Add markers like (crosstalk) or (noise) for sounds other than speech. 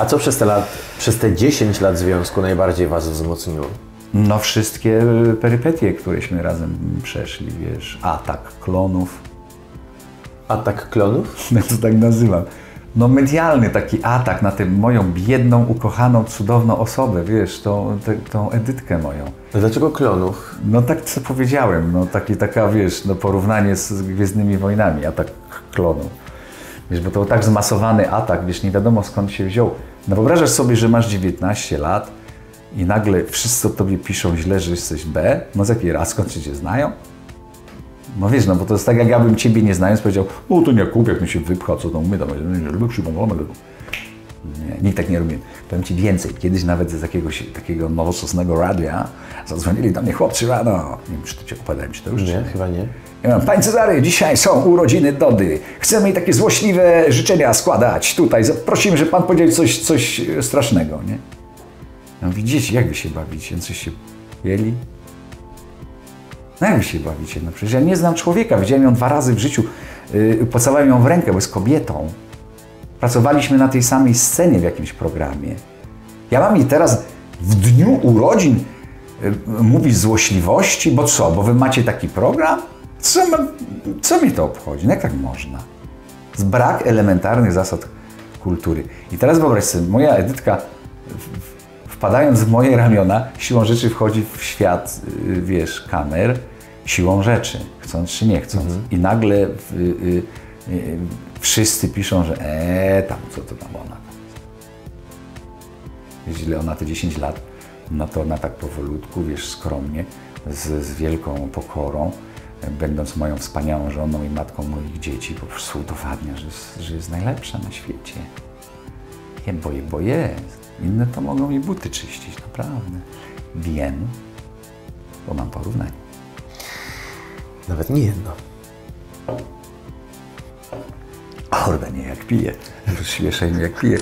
A co przez te, lat, przez te 10 lat związku najbardziej Was wzmocniło? No wszystkie perypetie, któreśmy razem przeszli, wiesz, atak klonów, Atak klonów? (laughs) ja to tak nazywam. No medialny taki atak na tę moją biedną, ukochaną, cudowną osobę, wiesz, tą, tą Edytkę moją. No Dlaczego klonów? No tak co powiedziałem, no taki, taka, wiesz, no porównanie z Gwiezdnymi Wojnami, atak klonu. Wiesz, bo to tak zmasowany atak, wiesz, nie wiadomo skąd się wziął. No wyobrażasz sobie, że masz 19 lat i nagle wszyscy o tobie piszą źle, że jesteś B, no z jakiej raz, skąd cię znają? No wiesz, no bo to jest tak, jak ja bym ciebie nie znając powiedział, o to nie kup, jak mi się wypcha, co tam my tam, nie lubię przypomnieć. Nikt tak nie robi. Powiem Ci więcej. Kiedyś nawet z jakiegoś takiego nowoczesnego radia zadzwonili do mnie chłopcy rano. Nie wiem, czy to Cię opowiadałem, czy to już? Nie, chyba nie. Ja mówię, Panie Cezary, dzisiaj są urodziny Dody. Chcemy jej takie złośliwe życzenia składać tutaj. Prosimy, że Pan powiedział coś, coś strasznego, nie? Ja mówię, dzieci, jak Wy się bawicie? Coś się jeli? No jak Wy się bawicie? No przecież ja nie znam człowieka. Widziałem ją dwa razy w życiu. Yy, pocałowałem ją w rękę, bo jest kobietą. Pracowaliśmy na tej samej scenie w jakimś programie. Ja mam jej teraz w dniu urodzin y, mówić złośliwości, bo co, bo wy macie taki program? Co, co mi to obchodzi? No jak tak można? Z brak elementarnych zasad kultury. I teraz wyobraź sobie, moja Edytka wpadając w moje ramiona, siłą rzeczy wchodzi w świat, y, wiesz, kamer, siłą rzeczy, chcąc czy nie chcąc. I nagle y, y, wszyscy piszą, że e, tam, co to tam ona. Ile ona te 10 lat, no to ona tak powolutku, wiesz, skromnie, z, z wielką pokorą, będąc moją wspaniałą żoną i matką moich dzieci, po prostu udowadnia, że, że jest najlepsza na świecie. Nie, bo, je- bo jest. Inne to mogą mi buty czyścić, naprawdę. Wiem, bo mam porównanie. Nawet nie jedno. Kurde, nie jak piję. Rozśmieszaj mnie jak piję.